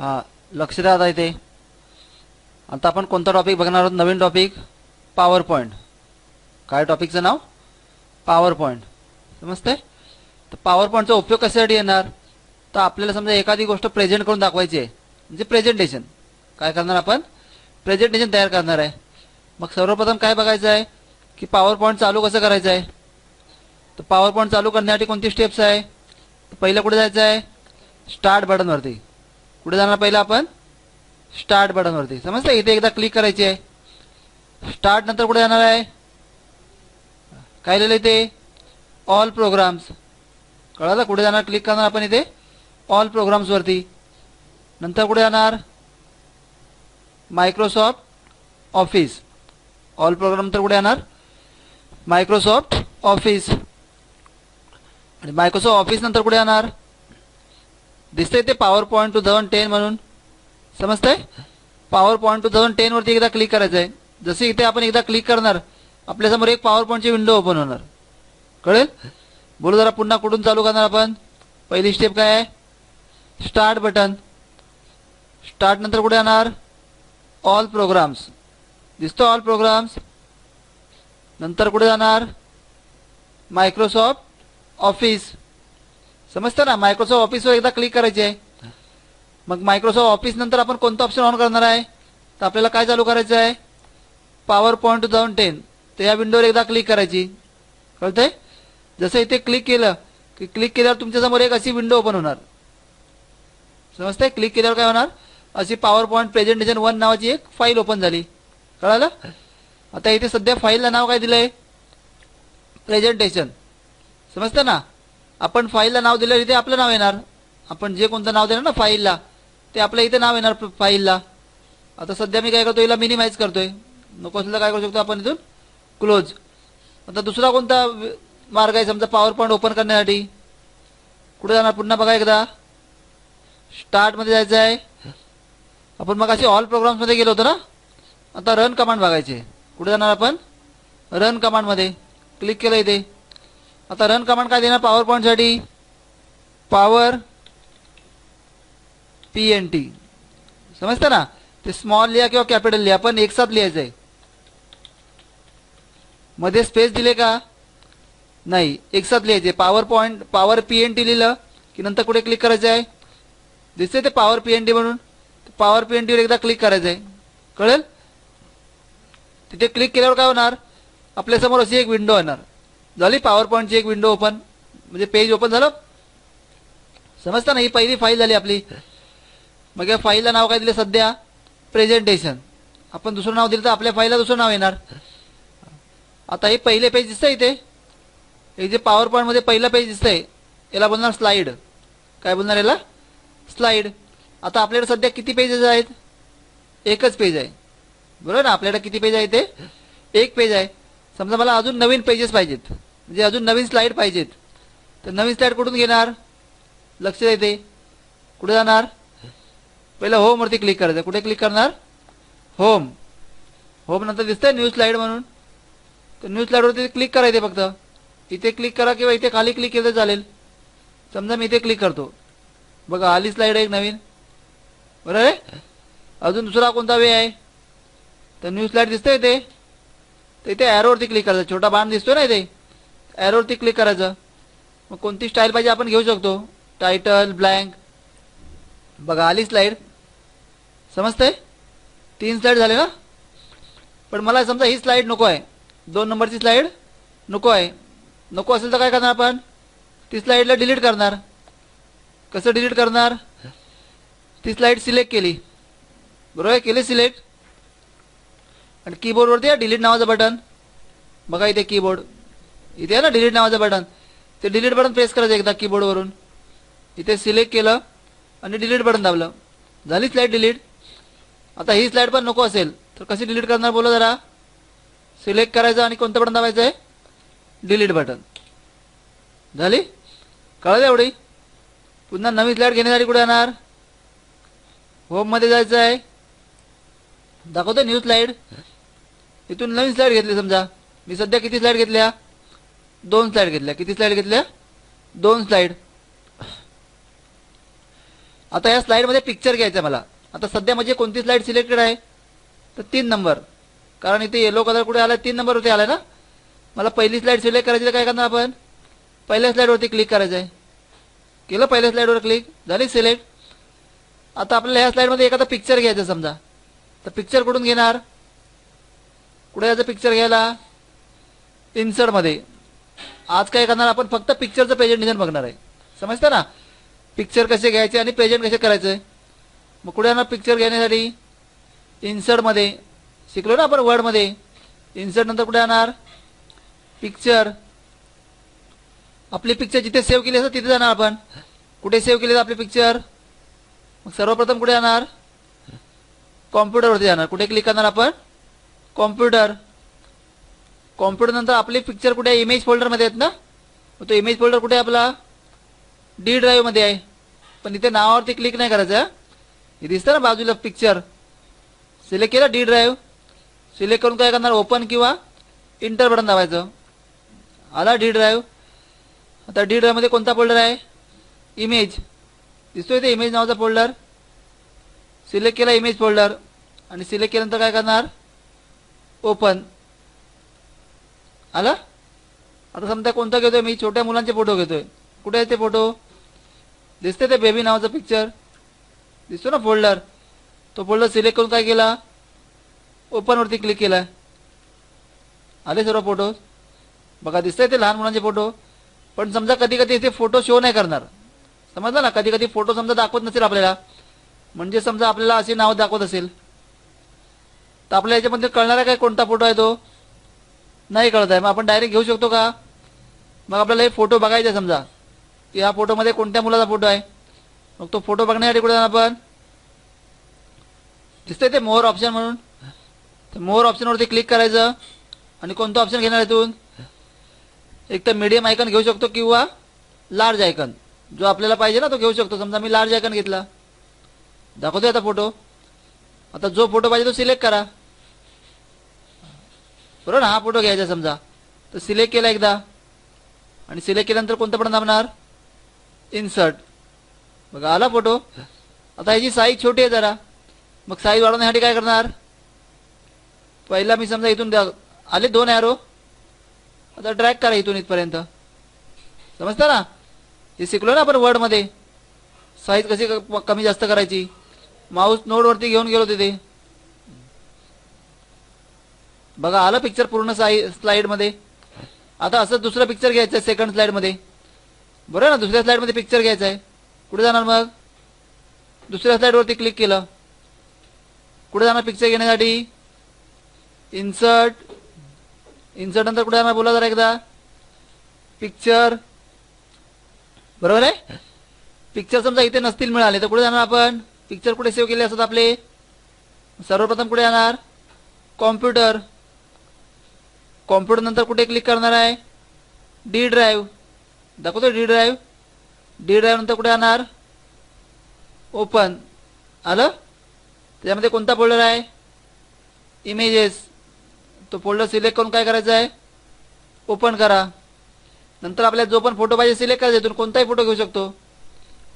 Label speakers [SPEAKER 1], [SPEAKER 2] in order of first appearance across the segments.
[SPEAKER 1] हां लक्ष द्या आता इथे. आता आपण कोणता टॉपिक बघणार आहोत? नवीन टॉपिक पॉवर पॉईंट काय टॉपिकचं नाव? पॉवर पॉईंट समजते तर पॉवर पॉईंटचा उपयोग कशासाठी येणार? तर आपल्याला समजा एखादी गोष्ट प्रेझेंट करून दाखवायची आहे. म्हणजे प्रेझेंटेशन काय करणार आपण? प्रेझेंटेशन तयार करणार आहे. मग सर्वप्रथम काय बघायचं आहे? की पॉवर पॉईंट चालू कसं करायचं आहे? तर पॉवर पॉईंट चालू करण्यासाठी कोणती स्टेप्स आहे? पहिलं कुठे जायचं आहे? स्टार्ट बटनवरती कुठे जाणार पहिलं आपण? स्टार्ट बटनवरती समजतं इथे एकदा क्लिक करायची आहे. स्टार्ट नंतर कुठे जाणार आहे? काय लिहिलं इथे? ऑल प्रोग्राम्स कळालं कुठे जाणार? क्लिक करणार आपण इथे. ऑल प्रोग्राम्सवरती नंतर कुठे जाणार? मायक्रोसॉफ्ट ऑफिस ऑल प्रोग्राम नंतर कुठे येणार मायक्रोसॉफ्ट ऑफिस आणि मायक्रोसॉफ्ट ऑफिस नंतर कुठे येणार दिसतंय ते power point two thousand ten म्हणून. समजतंय? पॉवर पॉईंट टू थाउजंड टेनवरती एकदा क्लिक करायचं आहे जसे इथे आपण एकदा क्लिक करणार आपल्यासमोर एक पॉवर पॉईंटची विंडो ओपन होणार. कळेल? बोलू जरा पुन्हा कुठून चालू करणार आपण? पहिली स्टेप काय आहे? Start button. स्टार्ट नंतर कुठे येणार? All programs. दिसतो ऑल प्रोग्राम्स? नंतर कुठे जाणार? Microsoft office. समजतं ना? मायक्रोसॉफ्ट ऑफिसवर एकदा क्लिक करायचे. आहे मग मायक्रोसॉफ्ट ऑफिस नंतर आपण कोणतं ऑप्शन ऑन करणार आहे? तर आपल्याला काय चालू करायचं आहे? Power point two thousand ten तर या विंडोवर एकदा क्लिक करायची. कळतंय? जसं इथे क्लिक केलं की क्लिक केल्यावर तुमच्यासमोर एक अशी विंडो ओपन होणार. समजतंय? क्लिक केल्यावर काय होणार? अशी पॉवर पॉईंट प्रेझेंटेशन वन नावाची एक फाईल ओपन झाली. कळालं? आता इथे सध्या फाईलला नाव काय दिलंय? प्रेझेंटेशन समजतं ना? आपण फाईलला नाव दिलं इथे आपलं नाव येणार. आपण जे कोणतं नाव देणार ना फाईलला ते आपल्या इथे नाव येणार फाईलला आता सध्या मी काय करतो हिला मिनिमाइज करतोय. नको असलं काय करू शकतो आपण इथून? क्लोज आता दुसरा कोणता मार्ग आहे समजा पॉवर पॉईंट ओपन करण्यासाठी? कुठे जाणार? पुन्हा बघा एकदा. स्टार्टमध्ये जायचं आहे. आपण मग अशी ऑल प्रोग्राम्समध्ये गेलो होतो ना? आता रन कमांड बघायचे. कुठे जाणार आपण? रन कमांडमध्ये क्लिक केलं इथे. आता रन कमांड काय देणार? पॉवर पॉईंटसाठी पॉवर पी एन टी समजतं ना? ते स्मॉल लिहा किंवा कॅपिटल लिहा पण एक साथ लिहायचं आहे मध्ये स्पेस दिले का? नाही एक साथ लिहायचे power point power P N T लिहिलं की नंतर कुठे क्लिक करायचं आहे दिसते ते पॉवर पी एन टी म्हणून. पॉवर पी एन टीवर एकदा क्लिक करायचं आहे कळेल? तिथे क्लिक केल्यावर काय होणार? आपल्यासमोर अशी एक विंडो येणार. झाली पॉवर पॉईंटची एक विंडो ओपन म्हणजे पेज ओपन झालं. समजतं ना ही पहिली फाईल झाली आपली. मग या फाईलला नाव काय दिलं? सध्या प्रेझेंटेशन आपण दुसरं नाव दिलं तर आपल्या फाईलला दुसरं नाव येणार. आता हे पहिले पेज दिसतंय इथे. हे जे पॉवर पॉईंटमध्ये पहिलं पेज दिसतंय याला बोलणार स्लाईड काय बोलणार याला? स्लाईड आता आपल्याकडे सध्या किती पेजेस आहेत? एकच पेज आहे. बरोबर ना? आपल्याकडे किती पेज आहे ते? एक पेज आहे. समजा मला अजून नवीन पेजेस पाहिजेत. म्हणजे अजून नवीन स्लाईड पाहिजेत. तर नवीन स्लाईड कुठून घेणार? लक्ष द्या कुठे जाणार? पहिलं होमवरती क्लिक करायचं. कुठे क्लिक करणार? होम होम नंतर दिसतंय न्यू स्लाईड म्हणून. तर न्यू स्लाईडवरती क्लिक करायचे फक्त. इथे क्लिक करा किंवा इथे खाली क्लिक केलं चालेल. समजा मी इथे क्लिक करतो. बघा आली स्लाईड आहे एक नवीन. बरोबर आहे अजून दुसरा कोणता वे आहे? तर न्यू स्लाईड दिसतंय इथे. तर इथे ॲरोवरती क्लिक करायचं. छोटा बाण दिसतोय ना इथे. ॲरोवरती क्लिक करायचं. मग कोणती स्टाईल पाहिजे आपण घेऊ शकतो? टायटल ब्लँक बघा आली स्लाईड समजतंय? तीन स्लाईड झाले ना? पण मला समजा ही स्लाईड नको आहे. दोन नंबरची स्लाईड नको आहे. नको असेल तर काय करणार आपण? ती स्लाईडला डिलीट करणार. कसं डिलीट करणार? ती स्लाईड सिलेक्ट केली. बरोबर आहे? केली सिलेक्ट आणि कीबोर्डवरती डिलीट नावाचं बटन बघा इथे कीबोर्ड इथे आहे ना डिलीट नावाचं बटन ते डिलीट बटन प्रेस करायचं एकदा कीबोर्डवरून इथे सिलेक्ट केलं आणि डिलीट बटन दाबलं. झाली स्लाईड डिलीट आता ही स्लाईड पण नको असेल. तर कशी डिलीट करणार बोला जरा. सिलेक्ट करायचं आणि कोणतं बटन दाबायचं आहे? डिलीट बटन झाली? कळलं एवढी? पुन्हा नवीन स्लाईड घेण्यासाठी कुठे येणार होममध्ये जायचं आहे. दाखवतो न्यू स्लाईड इथून नवीन स्लाईड घेतली समजा. मी सध्या किती स्लाईड घेतल्या? दोन स्लाईड घेतल्या. किती स्लाईड घेतल्या? दोन स्लाईड आता या स्लाईडमध्ये पिक्चर घ्यायचं आहे मला. आता सध्या म्हणजे कोणती स्लाइड सिलेक्टेड आहे? तर तीन नंबर कारण इथे येलो कलर कुठे आला तीन नंबरवरती आला ना? मला पहिली स्लाइड सिलेक्ट करायची तर काय करणार आपण? पहिल्या स्लाइडवरती क्लिक करायचं आहे. केलं पहिल्या स्लाइडवर क्लिक झाली सिलेक्ट आता आपल्याला ह्या स्लाइडमध्ये एखादा पिक्चर घ्यायचं समजा. तर पिक्चर कुठून घेणार? कुठे याचं पिक्चर घ्यायला? इन्सर्टमध्ये आज काय करणार? आपण फक्त पिक्चरचं प्रेझेंटेशन बघणार आहे. समजतं ना? पिक्चर कसे घ्यायचे आणि प्रेझेंट कसे करायचं? मग कुठे येणार पिक्चर घेण्यासाठी? इन्सर्टमध्ये शिकलो ना आपण वर्डमध्ये इन्सर्ट नंतर कुठे येणार पिक्चर आपली पिक्चर जिथे सेव्ह केली असतं तिथे जाणार आपण. कुठे सेव्ह केली आपली पिक्चर मग सर्वप्रथम कुठे जाणार? कॉम्प्युटरवरती जाणार. कुठे क्लिक करणार आपण? कॉम्प्युटर कॉम्प्युटर नंतर आपले पिक्चर कुठे आहे? इमेज फोल्डरमध्ये आहेत ना? तो इमेज फोल्डर कुठे आहे आपला? डी ड्राईव्हमध्ये आहे. पण इथे नावावरती क्लिक नाही करायचं हे? दिसतं ना बाजूला पिक्चर सिलेक्ट केलं डी ड्राईव्ह सिलेक्ट करून काय करणार? ओपन किंवा इंटर बटन दाबायचं. आला डी ड्राईव्ह आता डी ड्राईव्हमध्ये कोणता फोल्डर आहे? इमेज दिसतोय ते इमेज नावाचा फोल्डर सिलेक्ट केला इमेज फोल्डर आणि सिलेक्ट केल्यानंतर काय करणार? ओपन आला? आता समजा कोणता घेतोय? मी छोट्या मुलांचे फोटो घेतोय. कुठे आहे ते फोटो दिसते ते बेबी नावाचं पिक्चर दिसतो ना फोल्डर तो फोल्डर सिलेक्ट करून काय केला? ओपनवरती क्लिक केला. आले सर्व फोटो बघा दिसतंय ते लहान मुलांचे फोटो पण समजा कधी कधी ते फोटो शो नाही करणार. समजलं ना? कधी कधी फोटो समजा दाखवत नसेल आपल्याला. म्हणजे समजा आपल्याला असे नाव दाखवत असेल. तर आपल्या याच्यामध्ये कळणार आहे काय कोणता फोटो आहे तो? नाही कळत आहे. मग आपण डायरेक्ट घेऊ शकतो का? मग आपल्याला हे फोटो बघायचा आहे समजा. की ह्या फोटोमध्ये कोणत्या मुलाचा फोटो आहे? मग तो फोटो बघण्यासाठी कुठे जाणार आपण? दिसतंय ते मोर ऑप्शन म्हणून. तर मोर ऑप्शनवरती क्लिक करायचं. आणि कोणतं ऑप्शन घेणार इथून? एक तर मीडियम आयकन घेऊ शकतो किंवा लार्ज आयकन जो आपल्याला पाहिजे ना तो घेऊ शकतो. समजा मी लार्ज आयकन घेतला. दाखवतोय आता फोटो आता जो फोटो पाहिजे तो सिलेक्ट करा. बरोबर ना हा फोटो घ्यायचा समजा. तर सिलेक्ट केला एकदा. आणि सिलेक्ट केल्यानंतर कोणतं पण दाबणार? इन्सर्ट बघा आला फोटो. आता ह्याची साईज छोटी आहे जरा. मग साईज वाढवण्यासाठी काय करणार? पहिला मी समजा इथून द्या आले दोन ॲरो आता ड्रॅग करा इथून इथपर्यंत. समजता ना? हे शिकलो ना आपण वर्डमध्ये साईज कशी क- कमी जास्त करायची? माऊस नोडवरती घेऊन गेलो तिथे. बघा आलं पिक्चर पूर्ण साई स्लाईडमध्ये आता असं दुसरं पिक्चर घ्यायचं आहे सेकंड स्लाईडमध्ये बरं ना दुसऱ्या स्लाईडमध्ये पिक्चर घ्यायचं आहे कुठे जाणार मग? दुसऱ्या स्लाईडवरती क्लिक केलं. कुठे जाणार पिक्चर घेण्यासाठी? इन्सर्ट इन्सर्ट नंतर कुठे जाणार? बोला जरा एकदा. पिक्चर बरोबर आहे? पिक्चर समजा इथे नसतील मिळाले तर कुठे जाणार आपण? पिक्चर कुठे सेव्ह केले असतात आपले? सर्वप्रथम कुठे जाणार? कॉम्प्युटर कॉम्प्युटर नंतर कुठे क्लिक करणार आहे? डी ड्राईव्ह दाखवतो डी ड्राईव्ह डी ड्राईव्ह नंतर कुठे आणणार? ओपन आलं? त्याच्यामध्ये कोणता फोल्डर आहे? इमेजेस तो फोल्डर सिलेक्ट करून काय करायचं आहे? ओपन करा. नंतर आपल्याला जो पण फोटो पाहिजे सिलेक्ट करायचा इथून कोणताही फोटो घेऊ शकतो.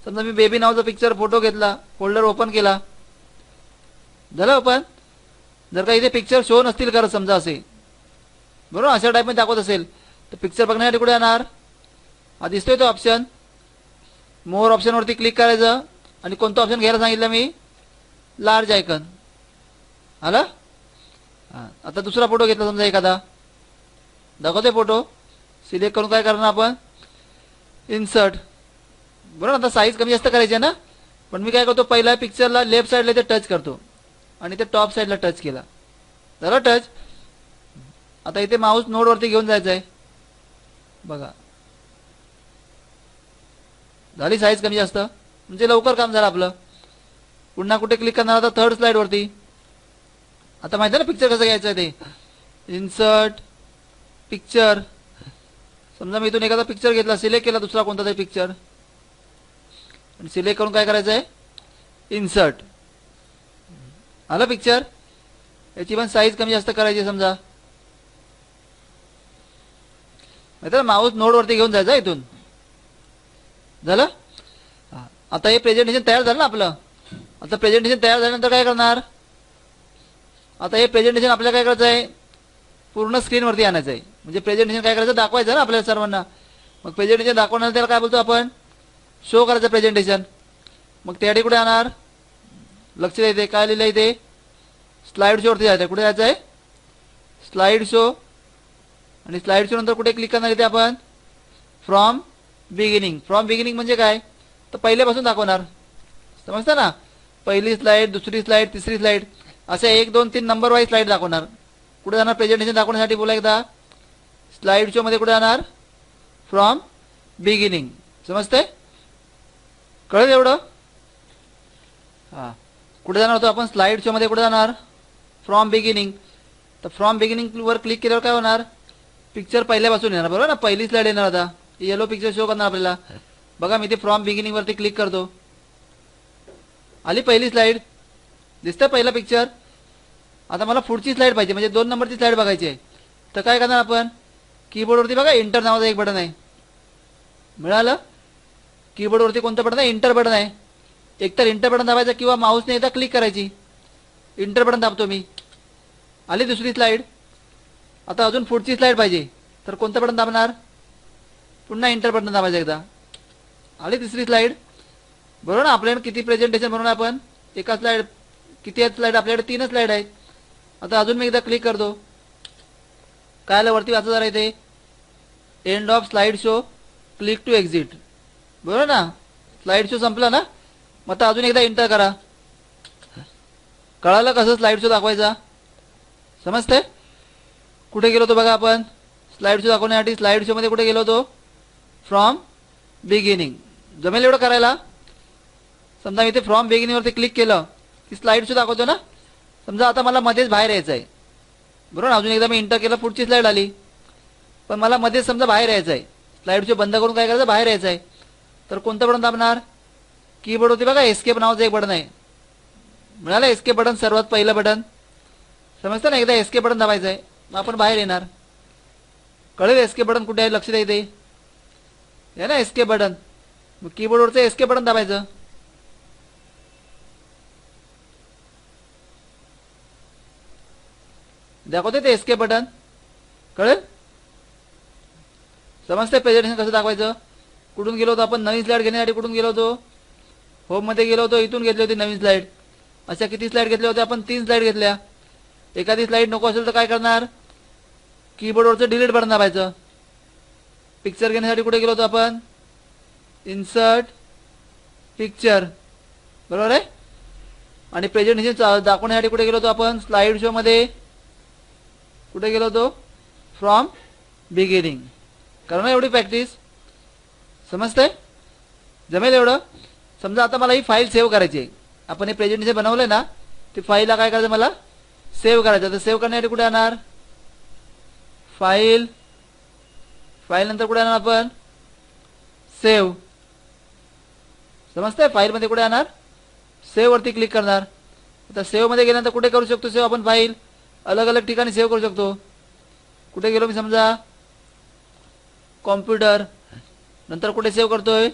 [SPEAKER 1] समजा मी बेबी नावाचा पिक्चर फोटो घेतला फोल्डर ओपन केला. झालं ओपन जर का इथे पिक्चर शो नसतील करत समजा असे बरोबर? अशा टाईपमध्ये दाखवत असेल. तर पिक्चर बघण्यासाठी कुठे येणार हा दिसतोय तो ऑप्शन मोर ऑप्शनवरती क्लिक करायचं. आणि कोणतं ऑप्शन घ्यायला सांगितलं मी? लार्ज आयकन आलं? हां आता दुसरा फोटो घेतला समजा एखादा. दाखवतोय फोटो सिलेक्ट करून काय करणार आपण? इन्सर्ट बरोबर? आता साईज कमी जास्त करायची आहे ना? पण मी काय करतो? पहिल्या पिक्चरला लेफ्ट साईडला ते टच करतो. आणि ते टॉप साईडला टच केला. झालं टच आता इथे माऊस नोडवरती घेऊन जायचं आहे बघा. झाली साईज कमी जास्त. म्हणजे लवकर काम झालं आपलं. पुन्हा कुठे क्लिक करणार आता थर्ड स्लाईडवरती आता माहिती आहे ना पिक्चर कसं घ्यायचं आहे ते? इन्सर्ट पिक्चर समजा मी इथून एखादा पिक्चर घेतला सिलेक्ट केला दुसरा कोणता तरी पिक्चर आणि सिलेक्ट करून काय करायचं आहे इन्सर्ट आलं पिक्चर याची पण साईज कमी जास्त करायची आहे समजा. माहिती माऊस नोडवरती घेऊन जायचं इथून. झालं? आता हे प्रेझेंटेशन तयार झालं ना आपलं. आता प्रेझेंटेशन तयार झाल्यानंतर काय करणार? आता हे प्रेझेंटेशन आपल्याला काय करायचं आहे? पूर्ण स्क्रीनवरती आणायचं आहे. म्हणजे प्रेझेंटेशन काय करायचं? दाखवायचं ना आपल्याला सर्वांना. मग प्रेझेंटेशन दाखवणार त्याला काय बोलतो आपण? शो करायचं प्रेझेंटेशन मग त्यासाठी कुठे आणणार? लक्ष द्यायचं काय लिहिलं इथे? स्लाईड शोवरती जायचं आहे कुठे जायचं आहे स्लाईड शो आणि स्लाईड नंतर कुठे क्लिक करणार इथे आपण? फ्रॉम बिगिनिंग फ्रॉम बिगिनिंग म्हणजे काय? तर पहिल्यापासून दाखवणार. समजतं ना? पहिली स्लाईड दुसरी स्लाईड तिसरी स्लाईड असे एक दोन तीन नंबर वाईज स्लाईड दाखवणार. कुठे जाणार? प्रेझेंटेशन दाखवण्यासाठी बोला एकदा. स्लाईड शोमध्ये कुठे जाणार? फ्रॉम बिगिनिंग समजते कळेल एवढं? हां. कुठे जाणार होतो आपण? स्लाईड शोमध्ये कुठे जाणार? फ्रॉम बिगिनिंग तर फ्रॉम बिगिनिंगवर क्लिक केल्यावर काय होणार? पिक्चर पहिल्यापासून येणार बरोबर ना? पहिलीच लढ येणार आता. येलो पिक्चर शो करणार आपल्याला. बघा मी ते फ्रॉम बिगिनिंगवरती क्लिक करतो. आली पहिली स्लाईड दिसतं पहिला पिक्चर आता मला पुढची स्लाईड पाहिजे म्हणजे दोन नंबरची स्लाईड बघायची आहे. तर काय करणार आपण? कीबोर्डवरती बघा इंटर नावाचं एक बटन आहे. मिळालं? कीबोर्डवरती कोणतं बटन आहे? इंटर बटन आहे. एकतर इंटर बटन दाबायचं किंवा माऊसने एकदा क्लिक करायची. इंटर बटन दाबतो मी. आली दुसरी स्लाईड आता अजून पुढची स्लाईड पाहिजे. तर कोणतं बटन दाबणार? पुन्हा इंटर बटन दाबायचं एकदा. आली तिसरी स्लाईड बरोबर ना आपल्याकडे किती प्रेझेंटेशन म्हणून आपण? एका स्लाईड किती आहेत स्लाईड आपल्याकडे तीनच स्लाईड आहेत. आता अजून मी एकदा क्लिक करतो. काय आलं वरती वाचत जरा इथे. End of slide show click to exit बरोबर ना? स्लाईड शो संपला ना? मग आता अजून एकदा इंटर करा. कळालं कसं स्लाईड शो दाखवायचा? समजते कुठे गेलो होतो बघा आपण? स्लाईड शो दाखवण्यासाठी स्लाईड शोमध्ये कुठे गेलो होतो? फ्रॉम बिगिनिंग जमेल एवढं करायला? समजा मी इथे फ्रॉम बिगिनिंगवरती क्लिक केलं की स्लाईड शो दाखवतो ना? समजा आता मला मध्येच बाहेर यायचं आहे बरोबर ना? अजून एकदा मी इंटर केलं पुढची स्लाईड आली. पण मला मध्येच समजा बाहेर यायचं आहे स्लाईड शो बंद करून काय करायचं? बाहेर यायचं आहे तर कोणतं बटन दाबणार? कीबोर्ड होती बघा एस्केप नावाचं एक बटन आहे. मिळालं एस्केप बटन सर्वात पहिलं बटन समजतं ना? एकदा एस्केप बटन दाबायचं आहे मग आपण बाहेर येणार. कळेल एस्केप बटन कुठे आहे? लक्ष द्या इथे आहे ना एस्केप बटन मग कीबोर्डवरचं के बटन दाबायचं. दाखवते ते एस्केप बटन कळेल? समजते प्रेझेंटेशन कसं दाखवायचं? कुठून गेलो होतो आपण? नवीन स्लाईड घेण्यासाठी कुठून गेलो होतो? होममध्ये गेलो होतो इथून घेतली होती नवीन स्लाईड अशा किती स्लाईड घेतल्या होत्या आपण? तीन स्लाईड घेतल्या. एखादी स्लाईड नको असेल तर काय करणार? कीबोर्डवरचं डिलीट बटन दाबायचं. पिक्चर घेण्यासाठी कुठे गेलो होतो आपण? इन्सर्ट पिक्चर बरोबर आहे? आणि प्रेझेंटेशन दाखवण्यासाठी कुठे गेलो होतो आपण? स्लाईड शोमध्ये कुठे गेलो होतो? फ्रॉम बिगिनिंग करा ना एवढी प्रॅक्टिस समजतंय? जमेल एवढं? समजा आता मला ही फाईल सेव्ह करायची आहे. आपण हे प्रेझेंटेशन बनवलं ना ती फाईलला काय करायचं मला? सेव्ह करायचं. तर सेव्ह करण्यासाठी कुठे आणणार? फाईल फाईल नंतर कुठे आणणार आपण? सेव्ह समजतंय? फाईलमध्ये कुठे आणणार? सेव्ह वरती क्लिक करणार. आता सेव्हमध्ये गेल्यानंतर कुठे करू शकतो सेव्ह आपण फाईल अलग अलग ठिकाणी सेव्ह करू शकतो. कुठे गेलो मी समजा? कॉम्प्युटर नंतर कुठे सेव्ह करतोय?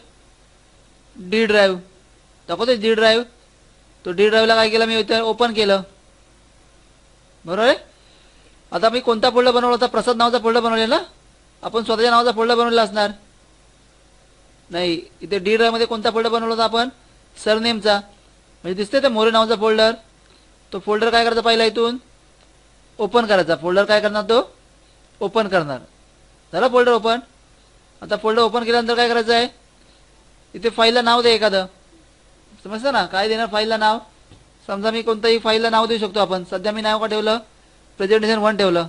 [SPEAKER 1] डी ड्राईव्ह दाखवतोय डी ड्राईव्ह तो डी ड्राईव्हला काय केलं? मी इथे ओपन केलं. बरोबर आहे? आता मी कोणता फोल्डर बनवला होता? प्रसाद नावाचा फोल्डर बनवलेला ना? आपण स्वतःच्या नावाचा फोल्डर बनवलेला असणार. नाही इथे डी ड्राईव्हमध्ये कोणता फोल्डर बनवला होता आपण? सरनेमचा. म्हणजे दिसते ते मोरे नावाचा फोल्डर. तो फोल्डर काय करायचा पहिला इथून? ओपन करायचा. फोल्डर काय करणार तो? ओपन करणार. झाला फोल्डर ओपन? आता फोल्डर ओपन केल्यानंतर काय करायचं आहे? इथे फाईलला नाव दे एखादं. समजतं ना? काय देणार फाईलला नाव? समजा मी कोणताही फाईलला नाव देऊ शकतो आपण. सध्या मी नाव का ठेवलं? प्रेझेंटेशन वन ठेवलं.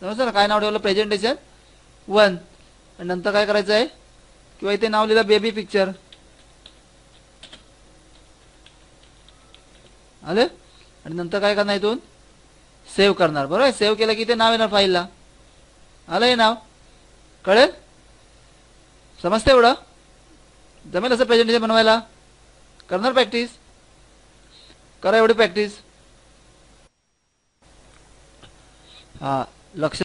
[SPEAKER 1] समजतं ना? काय नाव ठेवलं? प्रेझेंटेशन वन आणि नंतर काय करायचं आहे किंवा इथे नाव लिहिलं बेबी पिक्चर आले? आणि नंतर काय करणार इथून? सेव्ह करणार. बरोबर आहे? सेव्ह केलं की ते नाव येणार फाईलला आलं हे नाव? कळेल? समजतं एवढं? जमेल असं प्रेझेंटेशन बनवायला? करणार प्रॅक्टिस करा एवढी प्रॅक्टिस हा लक्ष